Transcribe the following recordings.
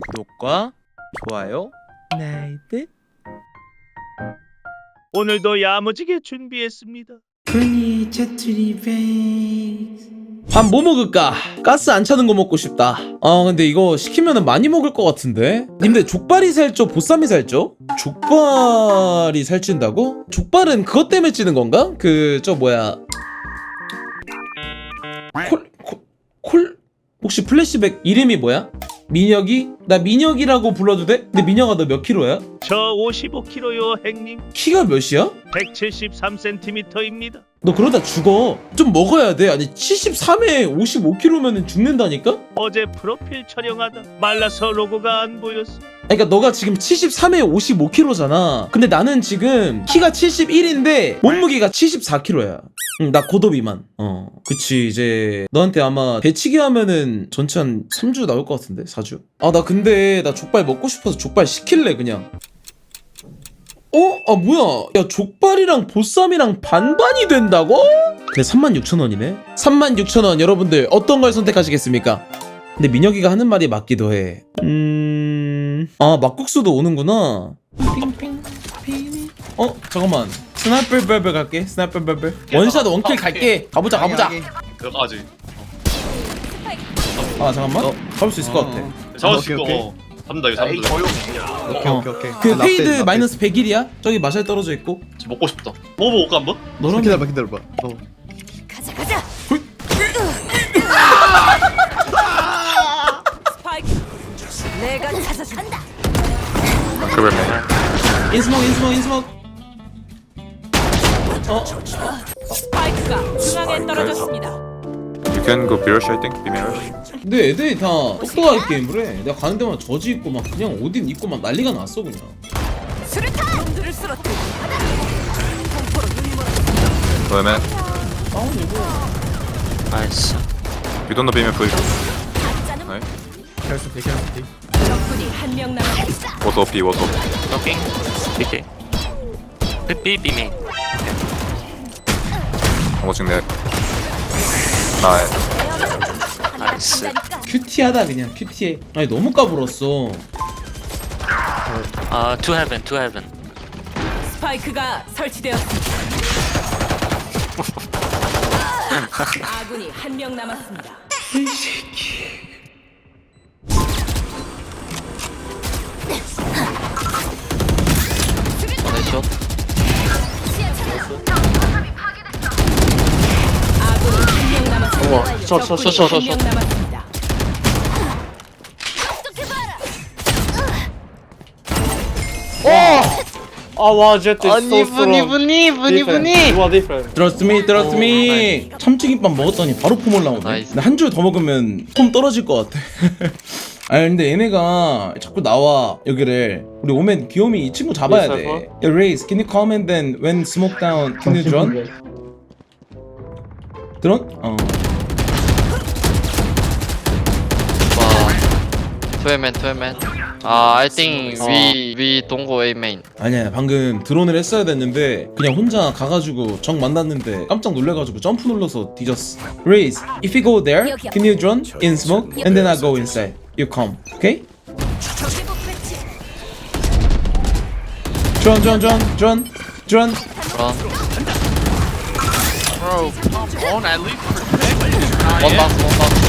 구독과 좋아요 나이트 오늘도 야무지게 준비했습니다. 프니 채트리 베이스 밥 뭐 먹을까? 가스 안 차는 거 먹고 싶다 아 근데 이거 시키면 많이 먹을 것 같은데 님들 족발이 살쪄 보쌈이 살쪄? 족발이 살찐다고? 족발은 그것 때문에 찌는 건가? 그 저 뭐야 콜, 콜, 콜? 혹시 플래시백 이름이 뭐야? 민혁이? 나 민혁이라고 불러도 돼? 근데 민혁아 너 몇 킬로야? 저 55kg요, 행님. 키가 몇이야? 173cm입니다. 너 그러다 죽어. 좀 먹어야 돼. 아니 73에 55kg면 죽는다니까? 어제 프로필 촬영하다 말라서 로고가 안 보였어. 그러니까 너가 지금 73에 55kg잖아. 근데 나는 지금 키가 71인데 몸무게가 74kg야. 응, 나 고도 비만. 어. 그치, 이제 너한테 아마 배치기 하면은 전체 한 3주 나올 것 같은데, 4주. 아, 나 근데 나 족발 먹고 싶어서 족발 시킬래, 그냥. 어? 아, 뭐야. 야, 족발이랑 보쌈이랑 반반이 된다고? 근데 36,000원이네? 36,000원, 여러분들 어떤 걸 선택하시겠습니까? 근데 민혁이가 하는 말이 맞기도 해. 음, 아 막국수도 오는구나. 어 잠깐만. 스나이퍼 벨벨 갈게. 스나이퍼 벨벨. 원샷 원킬 갈게. 가보자 가보자. 들어가지. 아 잠깐만. 잡을 수 있을 것 같아. 잡을 오케이, 수 있고. 어. 잡는다 이거 에이 잡는다. 조용. 오케이 어. 오케이 오케이. 그 나 페이드 마이너스 100일이야? 저기 마샬 떨어져 있고. 지금 먹고 싶다. 먹어볼까 한번? 때. 너랑 기다려봐 기다려봐. 어. 가자 가자. 스파이크. 내가 찾아준다. 인스모크 인스모크 인스모크. 어 스파이크가 중앙에 떨어졌습니다. You can go B rush, I think. B main rush. 근데 애들이 다 똑똑하게 게임을 해. 내가 가는 데마다 저지 입고 막 그냥 오딘 입고 막 난리가 났어 그냥. 수류탄. 놈들을 쓰러뜨. Go man. 나이스 You don't know B main please. 피 헬스 피. 적군이 한 명 남았다. Was OP, was OP. 토킹 PK B B 메 watching that. Nice. 나이스 큐티하다 그냥 큐티해. 아니 너무 까불었어. 아투 헤븐 투 헤븐 스파이크가 설치되었습니다. 아군이 한 명 남았습니다. 원샷 저, 저, 저, 저, 저, 적군이 한명 남았습니다. 아와 제트 아니 분이 분이 분이 분이 are different Trust me, trust me. 참치김밥 먹었더니 바로 폼 올라오네. 나이스. 근데 한 줄 더 먹으면 폼 떨어질 것 같아. 아니 근데 얘네가 자꾸 나와 여기를 우리 오면 귀요미 이 친구 잡아야 돼. Yes, 야 레이스, can you come and then when smoke down, can you drone? 드론? 어. 와 투에맨 투에맨 아 I think we we don't go A main 아니야 방금 드론을 했어야 됐는데 그냥 혼자 가가지고 적 만났는데 깜짝 놀래가지고 점프 눌러서 뒤졌어. Raise, if you go there, can you drone in smoke and then I go inside. You come, okay? Drone, drone, drone, drone, drone. run Bro, come on, at least protect. one box one box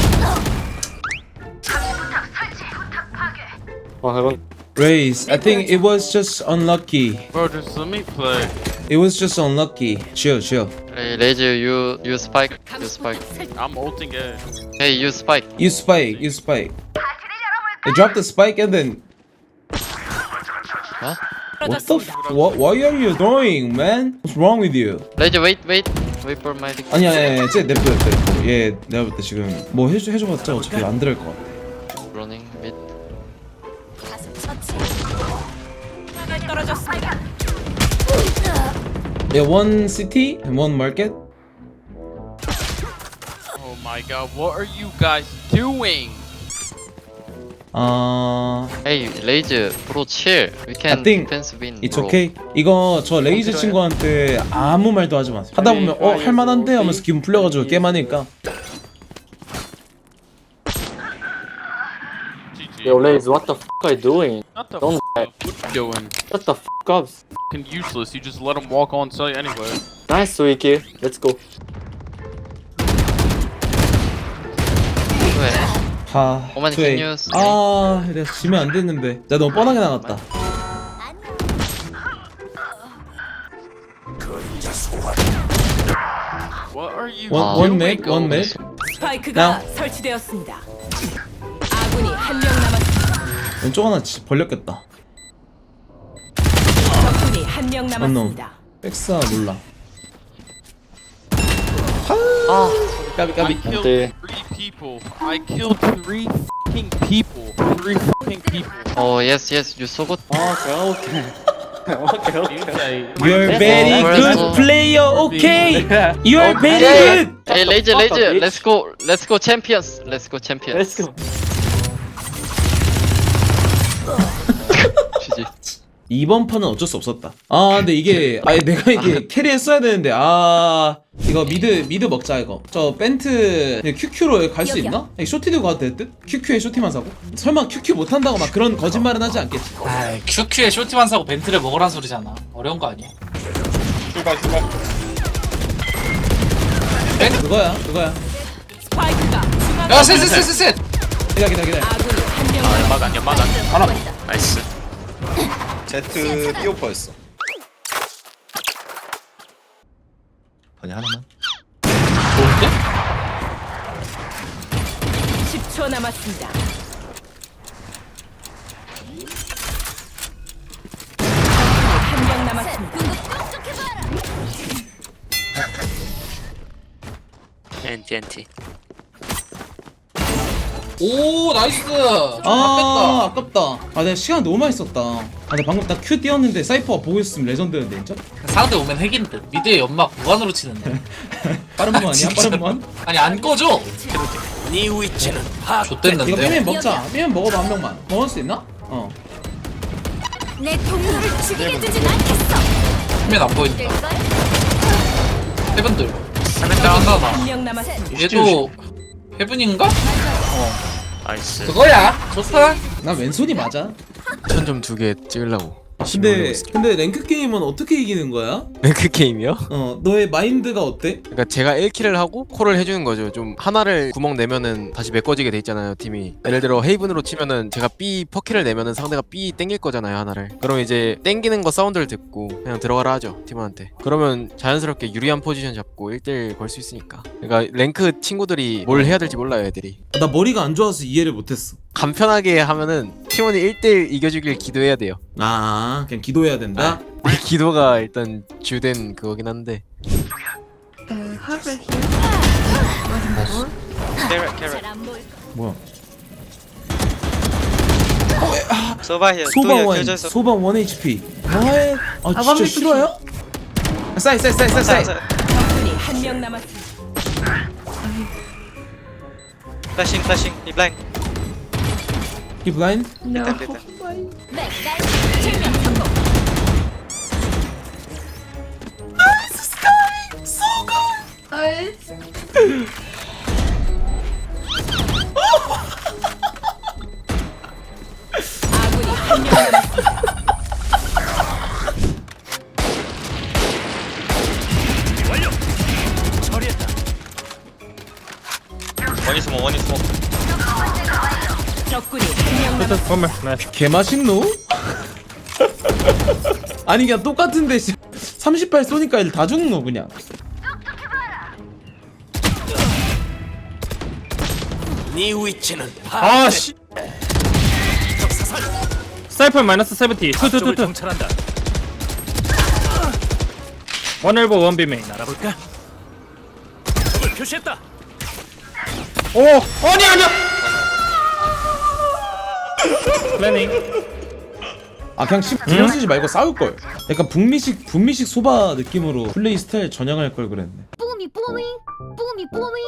어 해본 Raise, I think it was just unlucky. Bro, just let me play. It was just unlucky. Chill, chill. Hey, Laser you you spike you spike I'm ulting it. hey you spike You spike, you spike. They dropped the spike and then what the f- what, what are you doing, man? What's wrong with you? Laser wait wait wait for my 아니야, 아니야, 아니야. 쟤 냅둬, 냅둬. 얘 내가 볼 때 지금 뭐 해줘 해줘봤자 어차피 안 들을 것 같아. Yeah, one city and one market. Oh my god, what are you guys doing? 아, hey Laser bro chill we can I think defense win it's bro okay. 이거 저 레이즈 친구한테 아무 말도 하지 마세요. 하다 보면 어 할만한데 하면서 기분 풀려가지고 게임하니까. Yo, Lays, what the f are you doing? Not the Don't f- what you doing? Shut the f up. Fucking useless. You just let him walk on site anyway. Nice, Suiki. Let's go. 왜? 하 오만 투에이. continuous. 아 내가 지면 안 됐는데 나 너무 뻔하게 나갔다 What are you 원, doing? 원맥 원 맥 스파이크가 Now. 설치되었습니다. 아군이 한 명 남았습니다. 왼쪽 하나 지- 벌렸겠다 적군이 한 명 남았습니다. 백사 몰라 아, 까비 I 까비 killed Ante. three people. I killed three fucking people. Three fucking people. 어, yes, yes, you so good. Okay, okay. okay, okay. You're very 어, good player okay You're very good Hey, Lazy, Lazy, let's go, let's go champions. Let's go champions. Let's go. 이번 판은 어쩔 수 없었다. 아 근데 이게 아예 내가 이게 캐리 했어야 되는데 아 이거 미드 미드 먹자 이거. 저 벤트 QQ로 갈 수 있나? 쇼티 들고 가도 될 듯? QQ에 쇼티만 사고? 설마 QQ 못 한다고 막 그런 거짓말은 하지 않겠지? 아이 QQ에 쇼티만 사고 벤트를 먹으란 소리잖아. 어려운 거 아니야? 그거야 그거야. 스파이크가 중앙 야 셋 셋 셋셋 기다려 기다려 기다려. 아군이 한 명 남았습니다. 연막 연막 하나 나이스 제트 띄오퍼였어 아니 하나만 10초 남았습니다. 한 명 남았습니다. NT NT 오 나이스 아 아깝다 아 내가 시간 너무 많이 썼다 아 근데 방금 딱 Q 띄웠는데 사이퍼가 보고 있었으면 레전드였는데 진짜? 상대 오면 핵인 듯 미드에 연막 무한으로 치는데 빠른 무 아니야? 진짜. 빠른 무한? 아니 안 꺼져 이거 좆됐는데 삐면 먹자 삐면 먹어봐 한 명만 먹을 수 있나? 어 내 동료를 죽이게 두진 않겠어. 화면 안 보인다 헤븐들 세븐 헤븐 하나 한명 남았습니다. 얘도 헤븐인가? 나이스 그거야. 좋다. 나 왼손이 맞아. 천점 두 개 찍으려고 근데 근데 랭크 게임은 어떻게 이기는 거야? 랭크 게임이요? 어 너의 마인드가 어때? 그러니까 제가 1킬을 하고 콜을 해주는 거죠. 좀 하나를 구멍 내면은 다시 메꿔지게 돼 있잖아요 팀이. 예를 들어 헤이븐으로 치면은 제가 B 퍼키를 내면은 상대가 B 땡길 거잖아요 하나를. 그럼 이제 땡기는 거 사운드를 듣고 그냥 들어가라 하죠 팀원한테. 그러면 자연스럽게 유리한 포지션 잡고 1대1 걸 수 있으니까. 그러니까 랭크 친구들이 뭘 해야 될지 몰라요 애들이. 나 머리가 안 좋아서 이해를 못했어 간편하게 하면은 팀원이 1대1 이겨주길 기도해야 돼요 아 그냥 기도해야 된다? 이 기도가 일단 주된 그거긴 한데 뭐야 소바 히어 소방 원 소방 원 HP 뭐해? 아 진짜 싫어요? 사이 사이 사이 사이 사이 적군이 한 명 남았습니다. 플래싱 플 래싱 이 블랭 이 블라인? 아군이 한명 남았습니다. 원이 스모 원이 스모 적군이 한명 남았습니다. 개맛있노? 아니 그냥 똑같은데 38 쏘니까 애들 다 죽노 그냥. 아씨. 사이퍼 마이너스 세븐티. 투투투투. 정찰한다. 원엘보 원비 메인. 알아볼까? 적을 표시했다. 오! 아니 아니야 플래닝 아 그냥 씹 그냥 쓰지 말고 싸울 걸. 약간 북미식 북미식 소바 느낌으로 플레이 스타일 전향할 걸 그랬네. 뿜이 뿜이 뿜이 뿜이